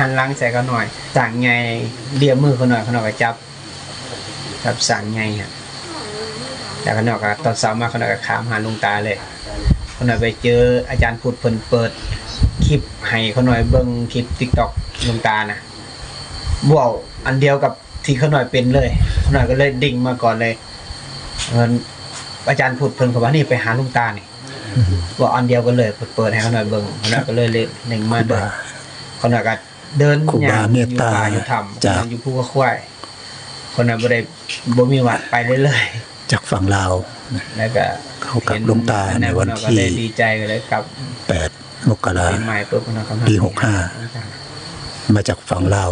หันหลังใส่เขาหน่อยสั่งไงเลียมือเขาหน่อยเขาหน่อยก็จับจับสั่งไงฮะแต่เขาหน่อยก็ตอนเช้ามาเขาหน่อยก็ขามหาลุงตาเลยเขาหน่อยไปเจออาจารย์พูดเพิ่นเปิดคลิปให้เขาหน่อยเบิ่งคลิป TikTok ลุงตานะบวกอันเดียวกับที่เขาหน่อยเป็นเลยเขาหน่อยก็เลยดิ่งมาก่อนเลยเอิ้นอาจารย์พูดเพิ่นเขาว่านี่ไปหาลุงตานี่บอกอันเดียวกันเลยเปิดเปิดให้เขาหน่อยเบิ่งเขาหน่อยก็เลยเล่นหนึ่งมาครูเดิบานเขาหน่อยก็เดินครูบาเมตตาอยู่ป่อยู่ถ้ำจากอยู่ภูกระควายคนนั้นบ่ได้บ่มีวัดไปเรื่อยจากฝั่งลาวๆแล้วก็เข้ากับหลวงตาในวันที่ก็เลยดีใจก็เลยกลับ8มกราปีใหม่ปุ๊บคนนั้นก็มาปีหกห้ามาจากฝั่งลาว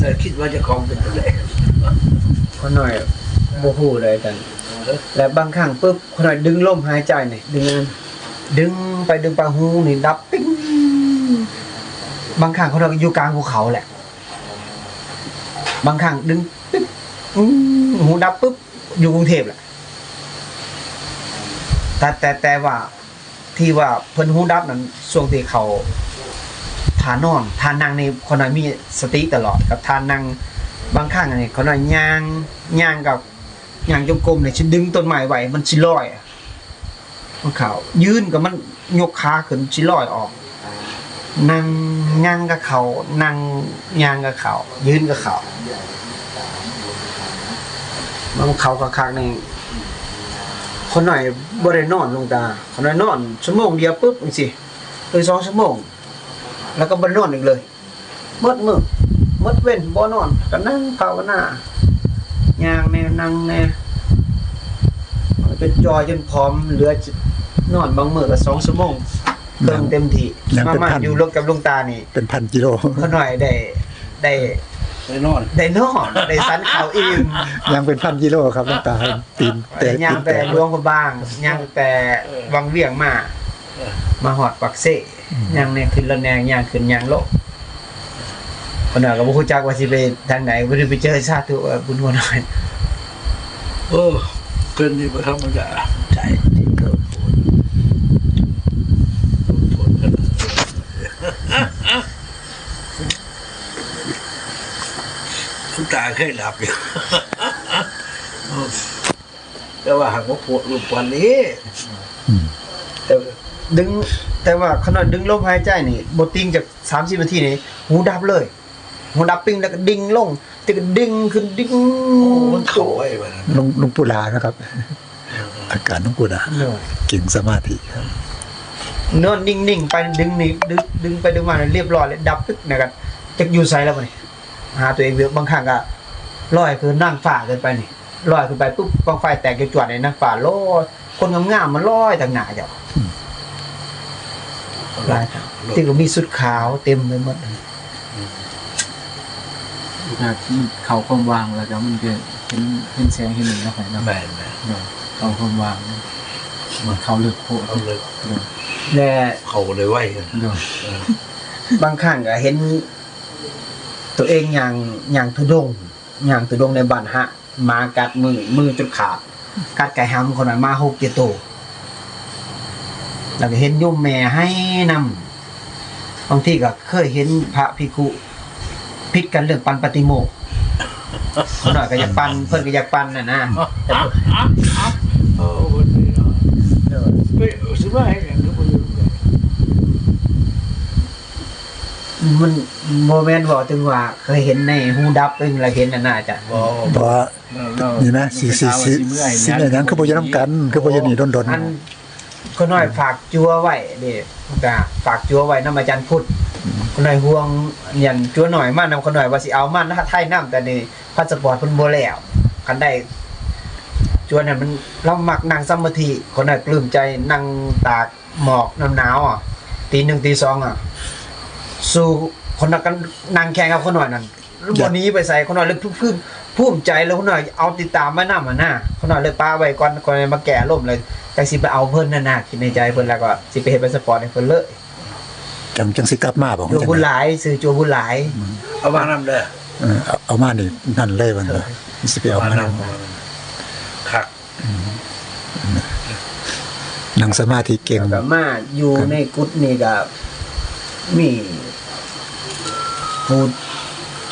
เออคิดว่าจะคลองเป็นตัวเลขคนหน่อยบ่ฮู้เลยกัน และบางครั้งปุ๊บคนหน่อยดึงลมหายใจนี่ดึงอัน ดึงไปดึงไปหูนี่ดับปิ้งบางครั้งคนหน่อยก็อยู่กลางภูเขาแหละ บางครั้งดึงปิ๊บหูดับปุ๊บอยู่กรุงเทพแหละแต่แต่แต่ว่าที่ว่าเพิ่นหูดับนั้นช่วงที่เขาทานอนทานนั่งในคนหน่อยมีสติตลอดกับทานนั่งบางครั้งนี่คนหน่อยย่างย่างกับย่างจงกรมเนี่ยฉันดึงต้นไม้ไหวมันชิลอยอะ มันเขายืนกับมันยกขาขึ้นชิลอยออกนั่งย่างกับเขานั่งย่างกับเขายืนกับเขามันเขากับคางในคนหน่อยบริโนอนลงตาคนหน่อยนอนชั่วโมงเดียวปุ๊บจังสิเลยสองชั่วโมง แล้วก็บริโนอนอีกเลยมดมือมดเว้นบ่นอนก็นั่งภาวนาย่างแน่นั่งแน่จนจอยจนพร้อมเหลือ นอนบางมื้อก็สองชั่วโมงเติมเต็มที่ยังมาเป็นมาพัน อยู่รถกับลุงตานี่เป็นพันกิโล เขาหน่อยได้ได้ไปนอนได้นอนได้สันเขาวอิ่มยังเป็นพันกิโลครับหลวงตาตีนแต่ได้ย่างตีนแต่หลวงพระบางย่างแต่วังเวียงมา มาหอดปักเซ่ย่างเนี่ยขึ้นระแนงย่างขึ้นย่างโลกคนหน่อยก็บ่รู้จักว่าสิไปทางไหนบ่ได้ไปเจอชาติว่าบุญหัวหน่อย เออเกินนี่ประธรรมดาใจที่เกิดผลผลกันคุณ ตาเคยหลับอยู่ แต่ว่าหากว่าปวดรูปวันนี้อืมแต่ดึงแต่ว่าขนาดดึงลมหายใจนี่บติ้งจากสามสิบนาทีนี่หูดับเลยหูดับปิ้งแล้วก็ดิ่งลงแต่ก็ดิ่งขึ้นดิ่งโอ้มันเข่าไว้วันนั้นหลวงหลวงปู่ลานะครับ อาการหลวงปู่ลาเหนื่อยเก่งสมาธิครับนอนนิ่งๆไปดึงนี่ดึงดึงไปดึงมาเรียบร้อยเลยดับปึ๊กนะครับจะอยู่ไซแล้วบ่นี่ หาตัวเองเยอะบางครั้งก็ลอยคือนั่งฝ่าเกินไปนี่ลอยขึ้นไปปุ๊บกองไฟแตกจวดๆในนั่งฝ่าลอยคนงามๆมันลอยทางหน้าเจ้าลายทางที่ก็มีสุดขาวเต็มไปหมดเลยจากที่เขาความวางแล้วก็มันจะเห็นเห็นแสงเห็นหนึ่งแล้วไปนะแม่นไหมเนาะเขาความวางเหมือนเขาเลือกโคตรเอาเลยเนาะและเข่าเลยไว้กันเนาะบางครั้งก็เห็น ตัวเองอย่างอย่างทุดงอย่างทุดงในบ้านฮะมากัดมือมือจนขาดกัดไก่ห้ำคนนั้นมาหกเจดโตวแล้วก็เห็นโยมแม่ให้นำบางที่ก็เคยเห็นพระภิกขุพิดกันเรื่องปันปฏิโมกข์คนหน่อยก็อยากปันเพิ่อนก็อยากปันน่ะนะโอ้วันนี้เนาะไปสบายกันทุกคนอยู่กัน มันโมเมนต์บอกถึงว่า เคยเห็นในหูดับเองเราเห็นน่ะน่าจะบ่เพราะว่าเรานี่นะสีสีสีสีอะไรนั้นคือบ่จะน้ำกัน คือบ่จะหนีดนอันคนน้อยฝากจัวไว้เด็กะฝากจัวไว้น้ำอาจารย์พุทธคนน้อยห่วงยันจัวหน่อยมากนำคนน้อยว่าสิเอามันนะไทยน้ำแต่นี่พาสปอร์ตเพิ่นบ่แล้วคันได้จัวนั้นมันเรามักนั่งสมาธิคนน้อยปลื้มใจนั่งตากหมอกน้ำหนาวอะตีหนึ่งตีสองอะ สู้คนนั้นกันนั่งแข่งกับคนน้อยนั่นวันนี้ไปใส่คนน้อยเลยพึมภูมิใจแล้วคนน้อยเอาติดตามมาหน้ามาหน้าคนน้อยเลยป้าไว้ก่อนก่อนมาแก่ล่มเลยจังสิไปเอาเพิ่นนั่นน่ะคิดในใจเพิ่นแล้วก็สิไปเฮ็ดเป็นสปอร์ตให้เพิ่นเลยๆจังจังสิกลับมาบอกจัวบุญหลายซื้อจัวบุญหลายเอามานำเด้อเออเอาเอามานี่นั่นเลยมันเลยสิไปเอาเอามามานำคักนั่งสมาธิเก่งแล้วก็มาอยู่ในกุฏนี่ก็มี ผู้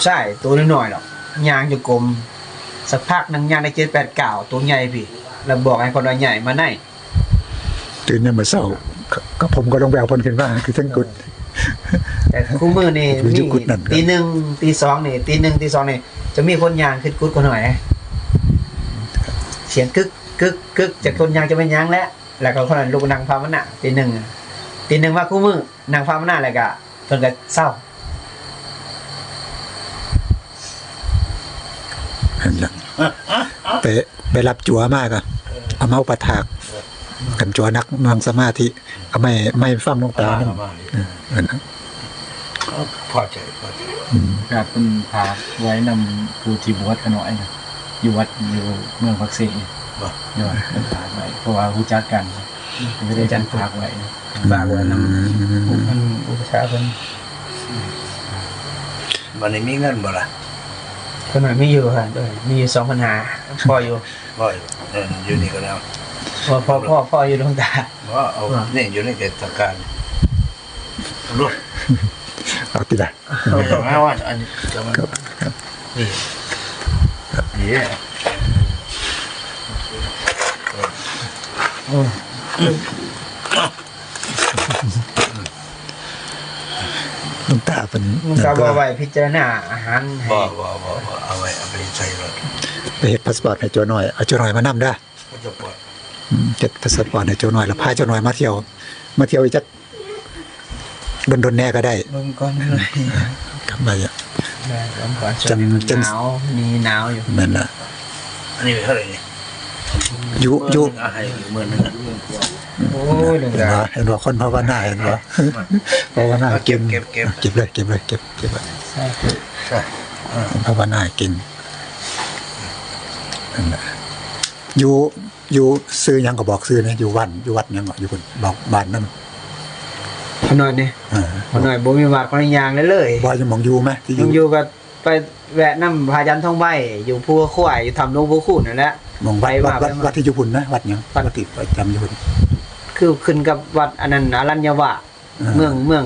ใช่ตัวน้อยๆหรอกยางอยู่กลมสักพักหนึงยางได้เจ็ดแปดเก่าตัวใหญ่พี่แล้วบอกให้คนน้อยใหญ่มาไหนตื่นเนี่ยามมาเศร้าก็ก็ผมก็ลงไปเอาเพิ่นขึ้นมาคือทั้งกุดแต่คู่มือนี่อยู่มีที่กุฏนั่นครับตีหนึ่งตีสองนี่ตีหนึ่งตีสองนี่จะมีคนยางขึ้นกุฏคนหน่อยนะเสียงกึกกึกกึกจากคนยางจะเป็นยางแล้วแล้วก็คนนั้นลูกนางพามนะตีหนึ่งอะตีหนึ่งว่าคู่มือนางพามนะอะไรก็เพิ่นก็เศร้า นั่นแหละ ไปไปรับจัวมากอะเอาเมาประถากกันจัวนักนั่งสมาธิเอาไม่ไม่ฟังหลวงตาตานั่นมาเออนะพอใจพอใจกาเป็นพาไว้นำผู้ที่บวชกันหน่อยนะอยู่วัดอยู่เมืองพักเสกอยู่วัดเป็นพาไว้เพราะว่ารู้จักกันไม่ได้จันพากไว้นะฝากไว้นำอืมมันอุปชฌาย์เพิ่นวันนี้มีเงินบ่ล่ะ คนหน่อยไม่อยู่ค่ะด้วยมีอยู่สองปัญหาพ่ออยู่บ่อยู่เอออยู่นี่ก็แล้วพ่อพ่อพ่อพ่ออยู่ดวงตาว่าเอานี่อยู่ในเทศกาลรู้เอาติละมาว่าอันนี้จะมัน ครับครับ นี่นี่ หลวงตาเป็นมึงก็บอกไว้พิจารณาอาหารให้บ่บ่บ่บ่เอาไว้เอาไปใส่รถไปเฮ็ดพาสปอร์ตให้โจหน่อยเอาโจหน่อยมานํได้อก็จะปลดอืมเฮ็ดพาสปอร์ตให้โจหน่อยแล้วพาโจหน่อยมาเที่ยว มาเที่ยวอีกจักดนๆแน่ก็ได้เบิ่งก่อนเลยกลับมาอะได้เบิ่งก่อนจังจังหนาวมีหนาวอยู่นั่นล่ะอันนี้เท่าไหร่นี่อยู่อยู่อาให้อยู่มื้อนึง โอ้ยดวงเห็นตาบ่เห็นบ่คนภาวนาเห็นบ่ภาวนาเก็เก่บงเก็บเก็บ เก็บเลยเก็บเลยเก็บเก็บไว้ใช่ใช่ภาวนาเก่งนั่นแหละอยู่อยู่ซื้อหยังก็บอกซื้อนะอยู่วัดอยู่วัดหยังก็อยู่คนบอกบ้านนั่นพอหน่อยนี่เออพอหน่อยบ่มีบาดคนยางเลยเลยบ่ยังมองอยู่ไหมที่อยัยู่งอยู่กับไปแวะน้ำพายันท่องใบอยู่ภูขวายอยู่ทำลงภูขุนนั่นแหละ มองวัดไปวัมาดวัดไปมาวัดที่อยู่พุ่นนะวัดหยังวัดที่ประจำอยู่พุ่น คือขึ้นกับวัดอันนั้นอรัญญวะ เมืองเมือง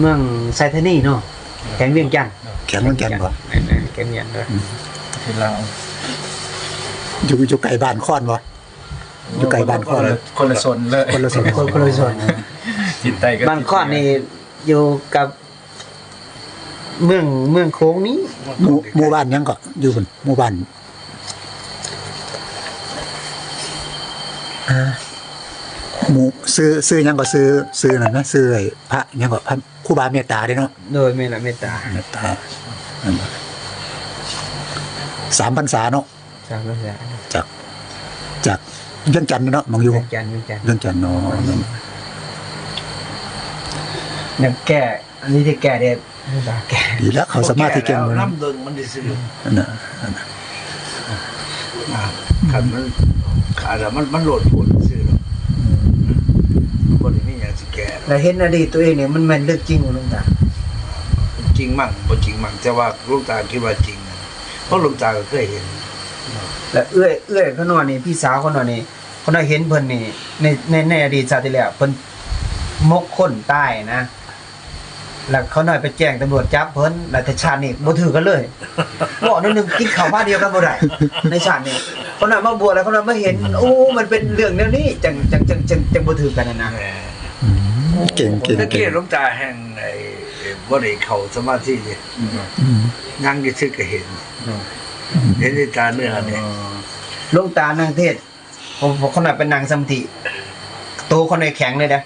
เมืองไซธานีเนาะแข็งเวียงจันทน์แข็งเหมือนกันบ่แม่นๆแข็งเวียงเลยที่เราอยู่อยู่ไกลบ้านค้อนบ่อยู่ไกลบ้านค้อนเลยคนละโซนเลยคนละส่วนคนคนละส่วนจิตใจก็บ้านข้อนนี่อยู่กับเมืองเมืองโค้งนี้หมู่หมู่บ้านหยังก็อยู่พุ่นหมู่บ้าน อ่า หมู่ซื้อซื้อหยังก็ซื้อซื้อนั่นนะซื้อไอ้พระหยังก็พระครูบาเมตตาเด้เนาะโดยเมตตาเมตตาเมตตานั่นล่ะสามพรรษาเนาะสามภาษาจากจากเวียงจันทน์เนาะมองอยู่เวียงจันทน์เวียงจันทน์เวียงจันทน์เนาะเนี่ยแก่อันนี้ที่แก่เด็ดไม่ตาแก่ดีแล้วเขาสามารถที่เก่งแล้เลวยนะน้ำดึงมันได้ซื้อนั่นน่ะนั่นน่ะ อ่าคันมัน ขาดแล้วมันมันโหลดผลซื้อหรอกคนนี้มีอย่างสิแก่แล้วเห็นอดีตตัวเองเนี่ยมันแม่นเรื่องจริงของหลวงตาจริงมั่งบ่จริงมั่งแต่ว่าหลูกตาคิดว่าจริงนะเพราะหลูกตาก็เคยเห็น แล้วเอื้อยเอื้อยเขานอนนี่พี่สาวเขานอนนี่เขานอนเห็นเพิ่นนี่ในในในอดีตชาติที่แล้วเพิ่นมกคนใต้นะ แล้วเขาหน่อยไปแจ้งตำรวจจับเพิ่นแล้วแต่ชาตินี้บ่ถือกันเลยบอกนั่นนึงกินข้าวบ้านเดียวกันบ่ได้ในชาตินี้เขาหน่อยมาบวชแล้วเขาหน่อยมาเห็นโอ้มันเป็นเรื่องแนวนี้จังจังจังจังจังบ่ถือกันนะนะแหมอืมเก่งเก่งตะเก่กี้งหลูกตาแห่งไอ้บ่ได้เข้าสมาธิเลยอืมนั่งอยู่ซื่อก็เห็นเห็นด้วยตาเนื้อเนี่ยหลวงตานั่งเทศน์ผมผมเขาหน่อยเป็นนางสมาธิโตวเขาหน่อยแข็งเลยนะ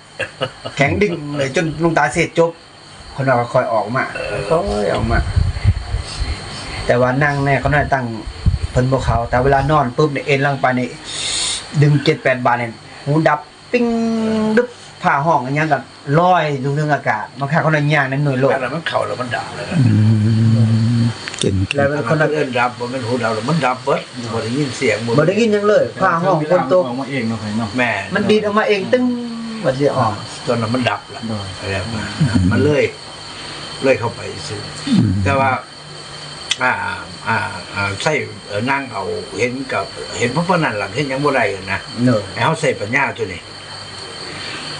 แข็งดึงเลยจนหลวงตาเสร็จจบ เขาหน่อยก็ค่อยออกมาค่อยออกมา แต่ว่านั่งแน่เขาหน่อยตั้งเพิ่นบ่เขา แต่เวลานอนปุ๊บเนี่ยเอ็นลงไปนี่ดึง7-8บาทเนี่ยหูดับปิ้งดึบผ่าห้องอันยังกับลอยอยู่เรื่องอากาศบางครั้งเขาหน่อยย่างนั้นหน่วยโลกถ้ามันเข้าแล้วมันดับเลยนะอืมเก่งเก่แล้วงเป็นคคนนนั้ละนเอิ้นดับบ่แม่นหูดับแล้วมันดับเบิดบ่ได้ยินเสียงบ่ได้ยินหยังเลยผ่าห้องคนโตออกมาเองเนาะเนาะแม่มันดีดออกมาเองตึ้งบัดสิออกตอนนั้นมันดับละโดยอะไรมามันเลย เลยเข้าไปซื้ออืมแต่ว่าอ่าอ่าอ่าใส่เอ่อนั่งเอาเห็นกับ เห็นพระพนันหลังเห็นหยังบ่ได้นะเนอะให้เขาใส่ปัญญาตัวนี้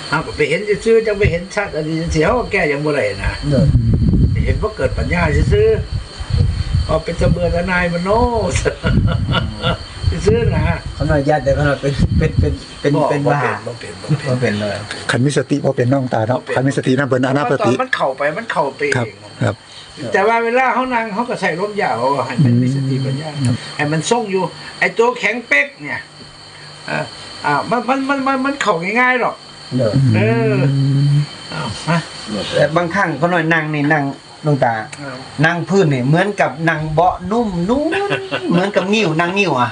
เขาก็ไปเห็นซื่อๆจังไปเห็นชัดอันนี้เสียเขาก็แก้หยังบ่ได้นะเนอะเห็นว่าเกิดปัญญาซื่อๆพอเป็นเสมือนนายมโน ซื่อๆนะเขาหน่อยญาติแต่เขาหน่อยเป็นเป็นเป็นเป็นเป็นบ้าบ่เป็นบ่เป็นก็เป็นเลยคันมีสติบ่เป็นน้องตาเนาะคันมีสตินั่นเป็นอนาปเพราะตอตินมันเข้าไปมันเข้าไปครับเองครับ แต่ว่าเวลาเขานั่งเขาก็ใส่ร่มยาวให้มันมีสติปัญญาให้มันทรงอยู่ ไอ้ตัวแข็งเป๊กเนี่ยอ่าอ่ามันมันมันมันมันเข้าง่ายๆหรอกเนอะเอออ้าวฮะแต่บางครั้งเขาหน่อยนั่งนี่นั่ง ลงตา นั่งพื้นนี่เหมือนกับนั่งเบาะนุ่มนุ่มเหมือนกับงิ้วนั่งงิ้วอะ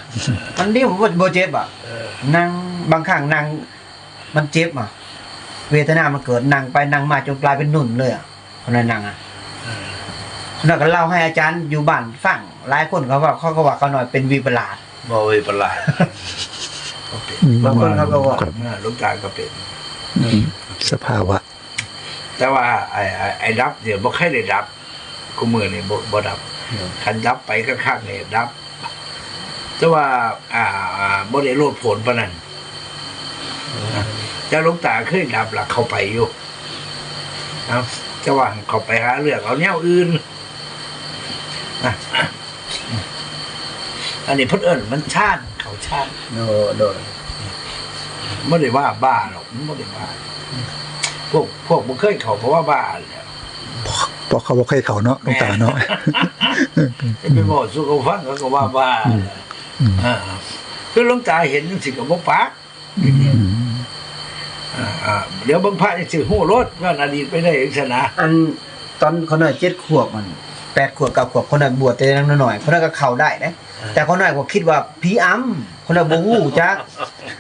มันเรียกว่าโบเจ็บอะเออนั่งบางครั้งนั่งมันเจ็บอะ เวทนามันเกิดนั่งไปนั่งมาจนกลายเป็นหนุ่นเลยอะคนนั้นนั่งอะเออคนนั้นก็เล่าให้อาจารย์อยู่บ้านฟังหลายคนเขาว่าเขาก็ว่าเขาหน่อยเป็นวีประหลาดบ่เว้ยประหลาดโอเคบางคนเขาก็ว่าครับอ่าลูกตาก็เป็นสภาวะ แต่ว่าไอ้ไอ้ไอ้ดับเดี๋ยวบ่ใครได้ดับกูมือนี่บ่บ่ดับคันดับไปก็ข้างนี่ดับ แต่ว่าอ่า อ่าบ่ได้โลดผลปานนั้นนะเจ้าหลวงตาเคยดับหลักเข้าไปอยู่นะจะว่าเข้าไปหาเรื่องเอาแนวอื่นนะอันนี้เพิ่นเอิ้นมันชาติเขาชาติโดโดไม่ได้ว่าบ้าหรอกไม่ได้ว่า พวกพวกมันเคยเขาเพราะว่าบ้าเนี่ยเพราะเขาบ่เคยเข้าเนาะน้องตาเนาะจะไปบอกสุขฟังเขาก็ว่าบ้าอืมอ่าคือหลวงตาเห็นสิ่งกับพวกปักอืมอ่าอ่าเดี๋ยวบางพระจะสื่อหู้รถย้อนอดีตไปได้เองชนะอันตอนเขาหน่อยเจ็ดขวบมันแปดขวบเก้าขวบคนหน่อยบวชแต่ยังน้อยๆคนหน่อยก็เข้าได้นะแต่คนหน่อยก็คิดว่าผีอ้ำคนหน่อยบ่ฮู้จัก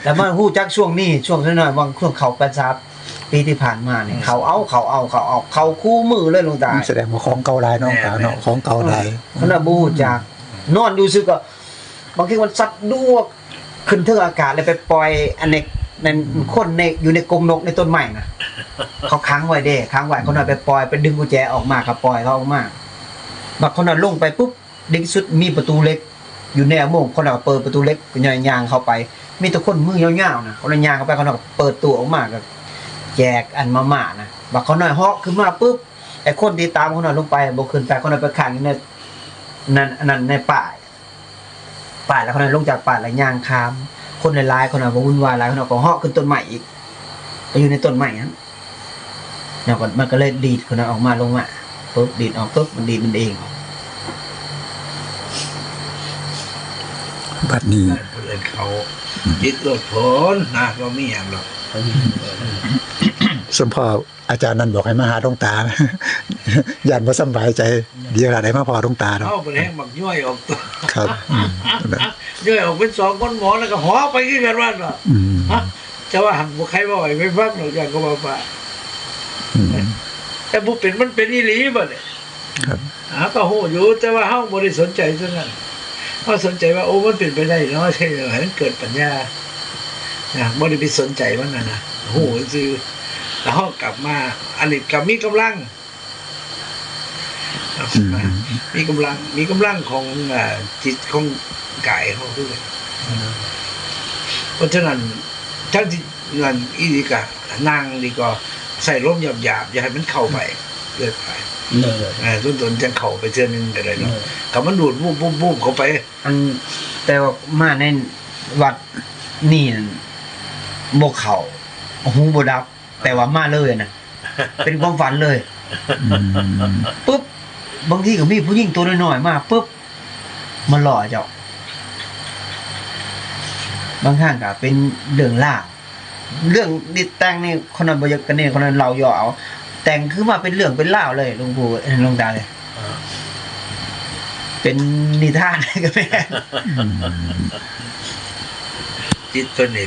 แต่มาฮู้จักช่วงนี้ช่วงน้อยๆบางช่วงเขาประซับ ปีที่ผ่านมาเนี่ยเขาเอาเขาเอาเขาเอาเขาคู่มือเลยหลวงตาแสดงว่าของเก่าหลายน้องตาเนาะของเก่าหลายคนน่ะบฮูจากนอนอยู่ซึก็บางทีมันสัตว์ดวกขึ้นเทิงอากาศเลยไปปล่อยอันในในคนในอยู่ในกรงนกในต้นไม้นะเขาค้างไว้เด้ค้างไว้คนน่ะไปปล่อยไปดึงกุญแจออกมาครับปล่อยเขาออกมาบางคนน่ะลงไปปุ๊บดึงสุดมีประตูเล็ก อยู่ในอุโมงค์คนน่ะก็เปิดประตูเล็กก็ย่อยยางเข้าไป มีแต่คนมือยาวๆนะคนน่ะยางเข้าไปคนน่ะก็เปิดตัวออกมาก็ แจกอันมาม่านะบักเขาหน่อยเหาะขึ้นมาปุ๊บไอ้คนที่ตามคนน่ะลงไปบ่ขึ้นไปคนน่ะไปขังอยู่ในนั่นอันนั้นในป่ายป่ายแล้วคนนั้นลงจากป่ายแล้วย่างคาม คนในร้ายคนนั้นก็วุ่นวายร้ายคนนั้นก็เหาะขึ้นต้นใหม่อีกไปอยู่ในต้นใหม่นั้นเนี่ยก็มันก็เลยดีดคนนั้นออกมาลงมาปุ๊บดีดออกปุ๊บมันดีดมันเองบัดนี้เพื่อนเขาจิตโลดผลนะก็มีอย่างหรอก สมพ่ออาจารย์นั่นบอกให้มาหาดวงตา ย่านบ่สำบายใจเดี๋ยวอะไรมาพอดวงตาเนาะเข้าไปแห้งบักย่อยออกตัวครับอืมย่อยออกเป็นสองคนหมอแล้วก็หอไปขึ้นกันว่าเนาะอืมฮะจะว่าหันบุใครบ่อยไม่ฟังหรอกอย่างก็ว่าป่าอืมแต่ผู้เป็นมันเป็นอีหลีบ่เนี่ยครับหาก็โหอยู่แต่ว่าเฮาบ่ได้สนใจซะนั่นเฮาสนใจว่าโอ้มันเป็นไปได้เนาะใช่เหรอให้มันเกิดปัญญานะบ่ได้ไปสนใจมันน่ะนะโหซื่อ แล้วเฮากลับมาอันนี้ก็มีกำลังอืมมีกำลัง มีกำลังของอ่าจิตของกายเฮาด้วยเพราะฉะนั้นทั้งที่นั่นอีดีกะนั่งดีก็ใส่ร่มหยาบๆอย่าให้มันเข้าไปเกินไปเลยอ่าต้นตนจะเข้าไปเทื่อนึงก็ได้เนาะถ้ามันดูดวูบวูบวูบเข้าไป อันแต่ว่ามาในวัดนี่นั่นบกเขาหูบดับ แต่ว่ามาเลยนะเป็นความฝันเลยอืมปุ๊บบางทีก็มีผู้หญิงตัวน้อยๆมาปุ๊บมาหล่อเจ้า บางครั้งก็เป็นเรื่องล่าวเรื่องดิแต่งนี่คนนั้นบอยากกันเนี่ยคนนั้นเราย่อเอา แต่งคือมาเป็นเรื่องเป็นเล่าวเลยหลวงปู่เอ้ยหลวงตาเลยเป็นนิทานก็แม่นจิตตัวนี้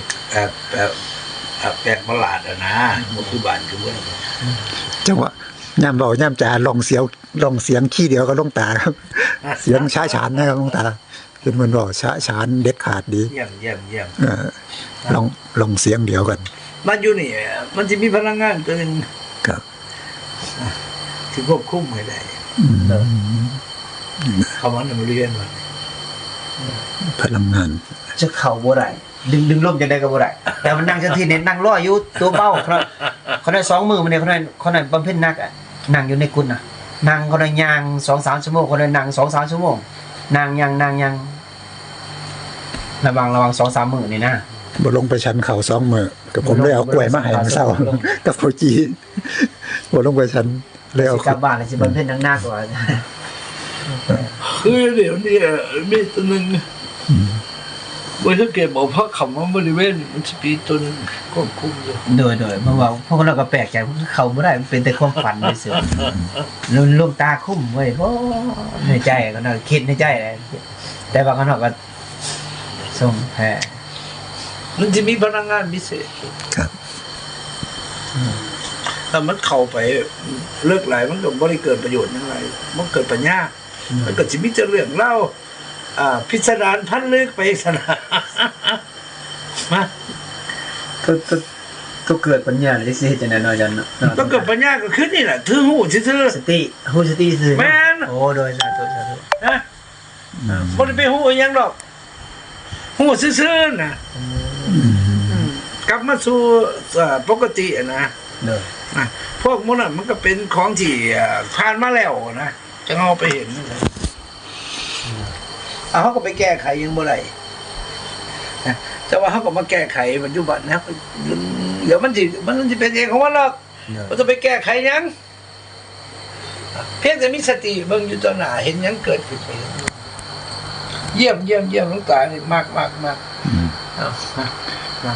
แบบแบบแบบแปลกประหลาดอะนะมันคือบานคือเว่าจังหวะย่ำเบาย่ำจาลองเสียวลองเสียงขี้เดียวก็ลงตาครับ เสียงช้าฉานนะครับลงตาคือมันบอกช้าฉานเด็ดขาดดีเยี่ยมเยี่ยมเยี่ยมเออลองลองเสียงเดียวกัน มันอยู่นี่ มันจะมีพลังงานตัวหนึงครับที่ควบคุมไม่ได้อืมเขามันมาเรียนว่าพลังงานจะเข่าบ่ได้ ดึงดึงลมจะได้ก็บ่ได้แต่มันนั่งจังทีเนี่ยนั่งรออยู่ตัวเบ้าครับเขาได้สองมือมันเนี่ยเขาได้เขาได้บำเพ็ญนักอะนั่งอยู่ในกุฏน่ะนั่งเขาได้ยางสองสามชั่วโมงเขาได้นั่งสองสามชั่วโมงนั่งยังนั่งยังระวังระวังสองสามมือนี่นะบ่ลงไปชั้นเขาสองมือกับผมเลยเอากล้วยมาให้มาเศร้ากับโปจีบ่ลงไปชั้นเลยเอาสิกลับบ้านเลยสิบำเพ็ญนักหน้ากว่าคือเดี๋ยวนี้มีตัวหนึ่ง เมื่อถ้าเก็บบอกพระคำว่าบริเวณมันจะมีตัวหนึงควบคุมอยู่โดยโดยเมื่อวานพวกเราก็แปลกใจว่าเขาไม่ได้มันเป็นแต่ความฝันเลยเสือลุนลุมตาคุ้มเว้ยเพราะในใจก็น่าคิดในใจเลยแต่บางคนเขาก็ส่งแพ้มันจะมีพลังงานพิเศษครับถ้ามันเข้าไปเลิกไหลมันก็บ่ได้เกิดประโยชน์อย่างไรมันเกิดปัญญามันก็จะมีแต่เรื่องเล่าอ่า พิสดารพันลึกไปสนามาก็ก็ก็เกิดปัญญาเลยสิจะแน่นอนจันต้องเกิดปัญญาก็ขึ้นนี่แหละถือหูซื่อสติฮูสติซื่อแม่นโอ้โดยสาธุสาธุๆนะบ่ได้ไปหูอิหยังดอกหูซื่อๆนะอืมอืมกลับมาสู่เอ่อปกติอะนะโดยนะพวกมันน่ะมันก็เป็นของที่เอ่อผ่านมาแล้วนะจะเอาไปเห็นนั่นแหละ เอาเขาก็ไปแก้ไขยังบ่ได้นะแต่ว่าเขาก็มาแก้ไขปัจจุบันนะเดี๋ยวมันสิมันจะเป็นเองของมันหรอกโดยมันจะไปแก้ไขหยัง เพียงแต่มีสติเบิ่งอยู่ต่อหน้าเห็นหยังเกิดขึ้นไปเยี่ยมเยี่ยมเยี่ยมหลวงตานี่มากมากมากอืมเอามามา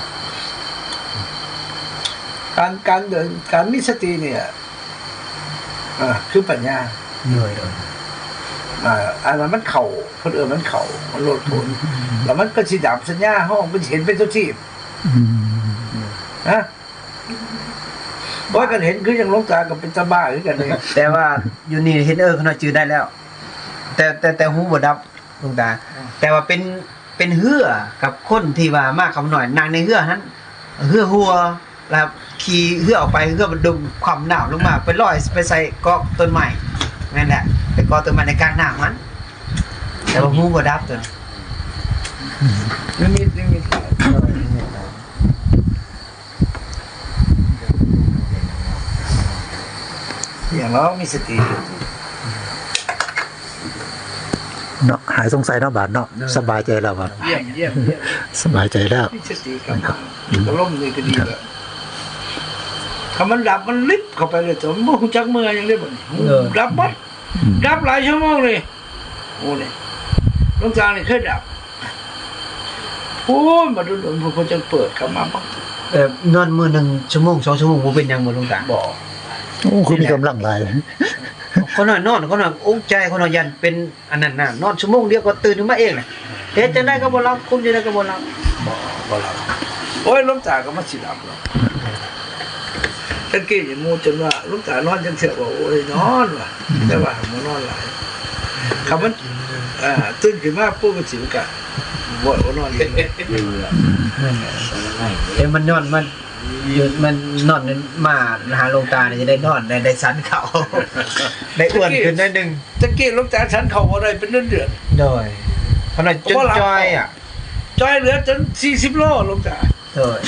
การการเดินการมีสติเนี่ยอ่าคือปัญญาโดยโดย อ่าอันนั้นมันเข่าคนเอื่นมันเข่ามันโลดโผนแล้วมันก็สิดับสัญญาห้องมันเห็นเป็นทุกที่นะว่ากันเห็นคือยังลงตากับเป็นตาบ้าคือกันเลยแต่ว่าอยู่นี่เห็นเออเขาน่าจือได้แล้ว แต่แต่แต่หูบดับดวงตา แต่ว่าเป็นเป็นเหือกับคนที่ว่ามากคำหน่อยนางในเหือนั้นเหือหัวแล้วขี่เหือออกไปเหือมันดุมความหนาวลงมา ไปลอยไปใส่กาะต้นใหม่ นั่นแหละไปเกาะต้นใหม่ในกลางหน้ามัน แต่ว่าหูบ่ดับตัวนั้นยังมียังมีอย่างเรามีสติเนาะหายสงสัยเนาะบาดเนาะสบายใจแล้วบาดเยี่ยมเยี่ยมเยี่ยมสบายใจแล้วมีสติกลับมาก็ล่มเลยก็ดีแล้วถ้ามันดับมันลิบเข้าไปเลยแต่มันบ่ฮู้จักเมื่อยังได้บ่นี่ดับบัดอืม ดับหลายชั่วโมงเลยโอ้เนี่ยหลวงตาเนี่ยเคยดับโอ้ยมาดูดูพวกเขาจะเปิดเข้ามาบ้างเออนอนมื้อหนึงชั่วโมงสองชั่วโมงบ่เป็นหยังบ่ลงตาบอกโอ้คือมีกำลังหลายคนน่ะนอนคนน่ะอุ้งใจคนน่ะยันเป็นอันนั้นน่ะนอนชั่วโมงเดียวก็ตื่นขึ้นมาเองน่ะเฮ็ดจังได๋ก็บ่หลับคุมจังได๋ก็บ่หลับบอกบอกเราโอ้ยหลวงตาก็มาสิดับแล้ว ตะกี้อย่างงูจนว่าหลวงตานอนจังเสียบอกโอ้ยนอนว่ะแต่ว่ามันนอนหลายคำมันอ่าตื่นขึ้นมาปุ๊บก็สิกะบ่ว่านอนเลยเอ้ยมันนอนมันยืนมันนอนมาหาหลวงตาเนี่ยจะได้นอนได้ได้สันเขาได้อ้วนขึ้นได้หนึ่งตะกี้หลวงตาฉันเข้าบ่ได้เป็นเดือนเดือนโดยเพราะนั้นจนจอยอะจอยเหลือจน40โลหลวงตาโดย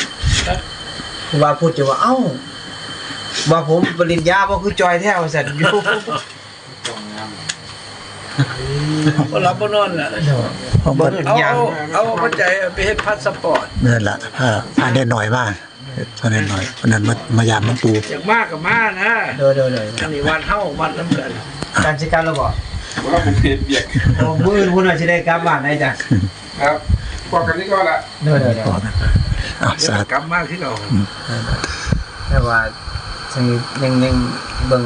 ว่าพูดจะว่าเอ้า ว่าผมปริญญาว่าคือจอยแท้ว่าสันอยู่บ่หลับบ่นอนน่ะของบ่บัดอื่นเอายังเอาเอาปัจจัยไปเฮ็ดพาสปอร์ตนั่นแหละผ้าผ้าแน่หน่อยมากผ้าแน่หน่อยวันนั้นมามายามหลวงปู่อย่างมากกับมานะโดยโดยโดยอันนี้วันเฮาวันน้ำกันการจัดการเราบอกว่าผมเพจเบียกโอ้มืออื่นคุณอาจจะได้กลับบ้านได้จ้ะครับพอกันนี้ก็ละโดยโดยโดยอะสาธุกลับมาที่เราแต่ว่า ยังยังยังเบิ่ง